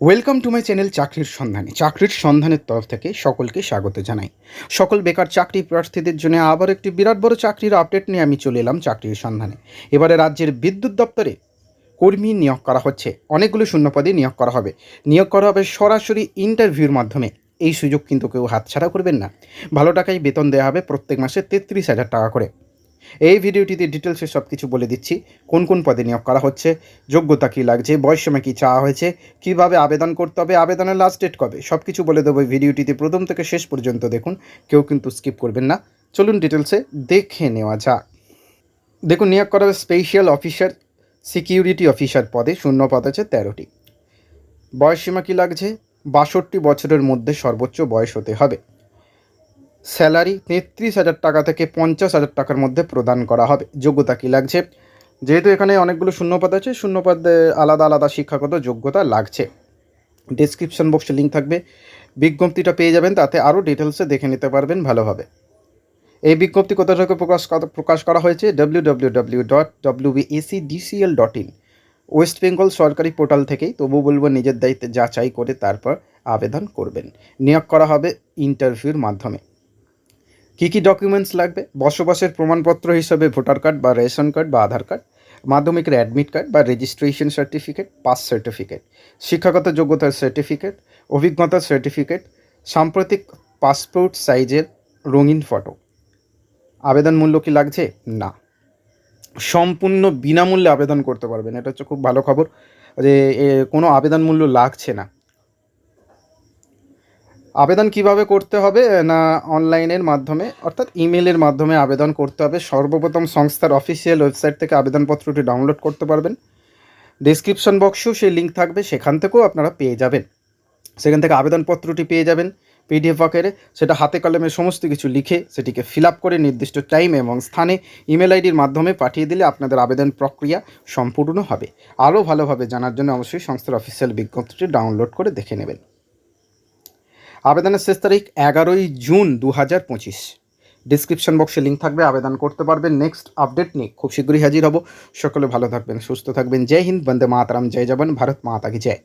Welcome to my channel চাকরির সন্ধানে চাকরির সন্ধানের তরফ থেকে সকলকে স্বাগত জানাই। সকল বেকার চাকরি প্রার্থীদের জন্য আবার একটি বিরাট বড় চাকরির আপডেট নিয়ে আমি চলে এলাম চাকরির সন্ধানে। এবারে রাজ্যের বিদ্যুৎ দপ্তরে কর্মী নিয়োগ করা হচ্ছে। অনেকগুলো শূন্যপদে নিয়োগ করা হবে। নিয়োগ করা হবে সরাসরি ইন্টারভিউর মাধ্যমে। এই সুযোগ কিন্তু কেউ হাতছাড়া করবেন না। ভালো টাকায় বেতন দেওয়া হবে প্রত্যেক মাসে তেত্রিশ হাজার টাকা করে। এই ভিডিওটিতে ডিটেলসে সব কিছু বলে দিচ্ছি, কোন কোন পদে নিয়োগ করা হচ্ছে, যোগ্যতা কী লাগছে, বয়স সময় কী চাওয়া হয়েছে, কীভাবে আবেদন করতে হবে, আবেদনের লাস্ট ডেট কবে সব কিছু বলে দেবো এই ভিডিওটিতে। প্রথম থেকে শেষ পর্যন্ত দেখুন, কেউ কিন্তু স্কিপ করবেন না। চলুন ডিটেলসে দেখে নেওয়া যাক। দেখুন, নিয়োগ করা স্পেশাল অফিসার সিকিউরিটি অফিসার পদে, শূন্য পদ আছে তেরোটি। বয়সসীমা কী লাগছে, বাষট্টি বছরের মধ্যে সর্বোচ্চ বয়স হতে হবে। স্যালারি তেত্রিশ হাজার টাকা থেকে পঞ্চাশ হাজার টাকার মধ্যে প্রদান করা হবে। যোগ্যতা কী লাগছে? যেহেতু এখানে অনেকগুলো শূন্যপদ আছে, শূন্যপদে আলাদা আলাদা শিক্ষাগত যোগ্যতা লাগছে। ডিসক্রিপশন বক্সে লিঙ্ক থাকবে। বিজ্ঞপ্তিটা পেয়ে যাবেন, তাতে আরও ডিটেলসে দেখে নিতে পারবেন ভালোভাবে এই বিজ্ঞপ্তি কোথা থেকে প্রকাশ প্রকাশ করা হয়েছে? W dot dot in West Bengal সরকারি পোর্টাল থেকেই তবু বলব নিজের দায়িত্বে যাচাই করে তারপর আবেদন করবেন। নিয়োগ করা হবে ইন্টারভিউর মাধ্যমে। কী কী ডকুমেন্টস লাগবে? বসবাসের প্রমাণপত্র হিসাবে ভোটার কার্ড বা রেশন কার্ড বা আধার কার্ড, মাধ্যমিকের অ্যাডমিট কার্ড বা রেজিস্ট্রেশন সার্টিফিকেট পাস সার্টিফিকেট শিক্ষাগত যোগ্যতার সার্টিফিকেট অভিজ্ঞতার সার্টিফিকেট সাম্প্রতিক পাসপোর্ট সাইজের রঙিন ফটো আবেদন মূল্য কি লাগছে? না। সম্পূর্ণ বিনামূল্যে আবেদন করতে পারবেন। এটা হচ্ছে খুব ভালো খবর যে কোনো আবেদন মূল্য লাগছে না। আবেদন কীভাবে করতে হবে না অনলাইনের মাধ্যমে, অর্থাৎ ইমেলের মাধ্যমে আবেদন করতে হবে। সর্বপ্রথম সংস্থার অফিসিয়াল ওয়েবসাইট থেকে আবেদনপত্রটি ডাউনলোড করতে পারবেন। ডিসক্রিপশন বক্সেও সেই লিঙ্ক থাকবে, সেখান থেকেও আপনারা পেয়ে যাবেন। সেখান থেকে আবেদনপত্রটি পেয়ে যাবেন পিডিএফ আকারে। সেটা হাতে কলমে সমস্ত কিছু লিখে সেটিকে ফিল করে নির্দিষ্ট টাইম এবং স্থানে ইমেল আইডির মাধ্যমে পাঠিয়ে দিলে আপনাদের আবেদন প্রক্রিয়া সম্পূর্ণ হবে। আরও ভালোভাবে জানার জন্য অবশ্যই সংস্থার অফিসিয়াল বিজ্ঞপ্তিটি ডাউনলোড করে দেখে নেবেন। আবেদনের শেষ তারিখ এগারোই জুন দু হাজার পঁচিশ ডিসক্রিপশন বক্সে লিঙ্ক থাকবে, আবেদন করতে পারবেন। নেক্সট আপডেট নিয়ে খুব শীঘ্রই হাজির হব। সকলে ভালো থাকবেন, সুস্থ থাকবেন। জয় হিন্দ, বন্দে মাতারাম। জয় যাবেন ভারত মাতাকে জয়।